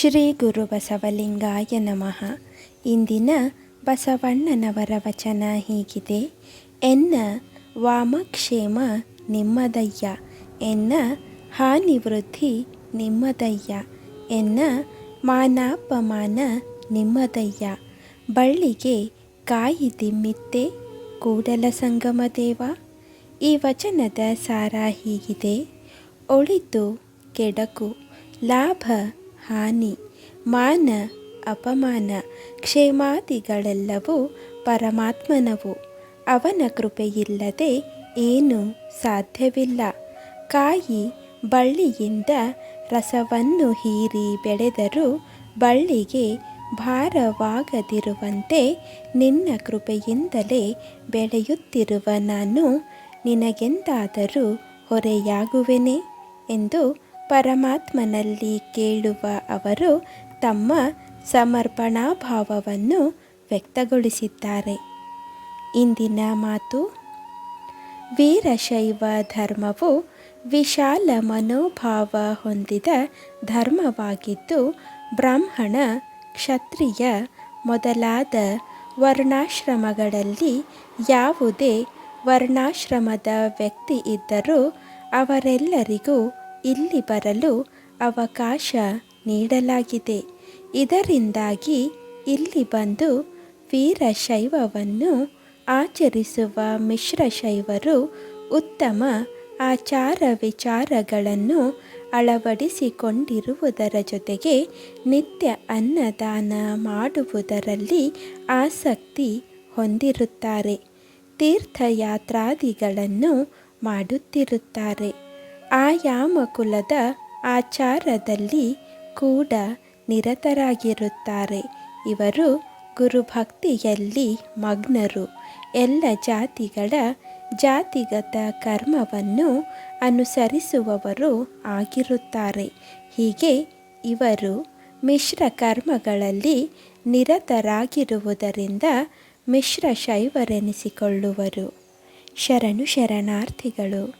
ಶ್ರೀ ಗುರು ಬಸವಲಿಂಗಾಯ ನಮಃ. ಇಂದಿನ ಬಸವಣ್ಣನವರ ವಚನ ಹೀಗಿದೆ. ಎನ್ನ ವಾಮಕ್ಷೇಮ ನಿಮ್ಮದಯ್ಯ, ಎನ್ನ ಹಾನಿವೃದ್ಧಿ ನಿಮ್ಮದಯ್ಯ, ಎನ್ನ ಮಾನಾಪಮಾನ ನಿಮ್ಮದಯ್ಯ. ಬಳ್ಳಿಗೆ ಕಾಯಿ ದಿಮ್ಮಿತ್ತೆ ಕೂಡಲ ಸಂಗಮ ದೇವ. ಈ ವಚನದ ಸಾರ ಹೀಗಿದೆ. ಒಳಿತು ಕೆಡಕು, ಲಾಭ ಹಾನಿ, ಮಾನ, ಅಪಮಾನ, ಕ್ಷೇಮಾದಿಗಳೆಲ್ಲವೂ ಪರಮಾತ್ಮನವು. ಅವನ ಕೃಪೆಯಿಲ್ಲದೆ ಏನು ಸಾಧ್ಯವಿಲ್ಲ. ಕಾಯಿ ಬಳ್ಳಿಯಿಂದ ರಸವನ್ನು ಹೀರಿ ಬೆಳೆದರೂ ಬಳ್ಳಿಗೆ ಭಾರವಾಗದಿರುವಂತೆ ನಿನ್ನ ಕೃಪೆಯಿಂದಲೇ ಬೆಳೆಯುತ್ತಿರುವ ನಾನು ನಿನಗೆಂದಾದರೂ ಹೊರೆಯಾಗುವೆನೆ ಎಂದು ಪರಮಾತ್ಮನಲ್ಲಿ ಕೇಳುವ ಅವರು ತಮ್ಮ ಸಮರ್ಪಣಾ ಭಾವವನ್ನು ವ್ಯಕ್ತಗೊಳಿಸಿದ್ದಾರೆ. ಇಂದಿನ ಮಾತು ವೀರಶೈವ ಧರ್ಮವು ವಿಶಾಲ ಮನೋಭಾವ ಹೊಂದಿದ ಧರ್ಮವಾಗಿದ್ದು, ಬ್ರಾಹ್ಮಣ, ಕ್ಷತ್ರಿಯ ಮೊದಲಾದ ವರ್ಣಾಶ್ರಮಗಳಲ್ಲಿ ಯಾವುದೇ ವರ್ಣಾಶ್ರಮದ ವ್ಯಕ್ತಿ ಇದ್ದರೂ ಅವರೆಲ್ಲರಿಗೂ ಇಲ್ಲಿ ಬರಲು ಅವಕಾಶ ನೀಡಲಾಗಿದೆ. ಇದರಿಂದಾಗಿ ಇಲ್ಲಿ ಬಂದು ವೀರಶೈವವನ್ನು ಆಚರಿಸುವ ಮಿಶ್ರಶೈವರು ಉತ್ತಮ ಆಚಾರ ವಿಚಾರಗಳನ್ನು ಅಳವಡಿಸಿಕೊಂಡಿರುವುದರ ಜೊತೆಗೆ ನಿತ್ಯ ಅನ್ನದಾನ ಮಾಡುವುದರಲ್ಲಿ ಆಸಕ್ತಿ ಹೊಂದಿರುತ್ತಾರೆ. ತೀರ್ಥಯಾತ್ರಾದಿಗಳನ್ನು ಮಾಡುತ್ತಿರುತ್ತಾರೆ. ಆಯಾಮ ಕುಲದ ಆಚಾರದಲ್ಲಿ ಕೂಡ ನಿರತರಾಗಿರುತ್ತಾರೆ. ಇವರು ಗುರುಭಕ್ತಿಯಲ್ಲಿ ಮಗ್ನರು. ಎಲ್ಲ ಜಾತಿಗಳ ಜಾತಿಗತ ಕರ್ಮವನ್ನು ಅನುಸರಿಸುವವರು ಆಗಿರುತ್ತಾರೆ. ಹೀಗೆ ಇವರು ಮಿಶ್ರ ಕರ್ಮಗಳಲ್ಲಿ ನಿರತರಾಗಿರುವುದರಿಂದ ಮಿಶ್ರ ಶೈವರೆನಿಸಿಕೊಳ್ಳುವರು. ಶರಣು ಶರಣಾರ್ಥಿಗಳು.